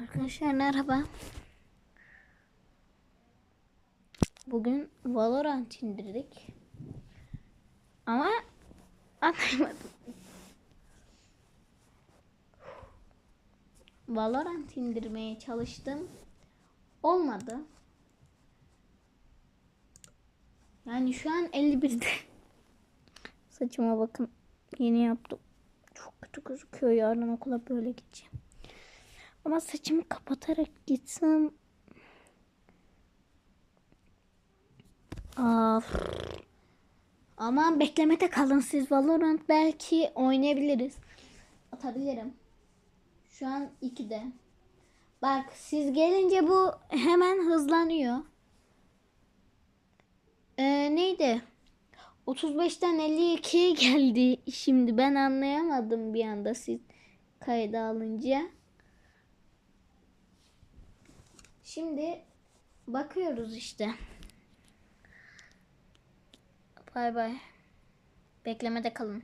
Arkadaşlar merhaba. Bugün Valorant indirdik. Ama anlayamadım. Valorant indirmeye çalıştım. Olmadı. Yani şu an 51'de. Saçıma bakın. Yeni yaptım. Çok kötü gözüküyor. Yarın okula böyle gideceğim. Ama saçımı kapatarak gitsem. Of. Aman beklemede kalın siz Valorant belki oynayabiliriz. Atabilirim. Şu an 2'de. Bak siz gelince bu hemen hızlanıyor. Ee, neydi? 35'ten 52'ye geldi. Şimdi ben anlayamadım bir anda siz kayda alınca. Şimdi bakıyoruz işte. Bay bay. Beklemede kalın.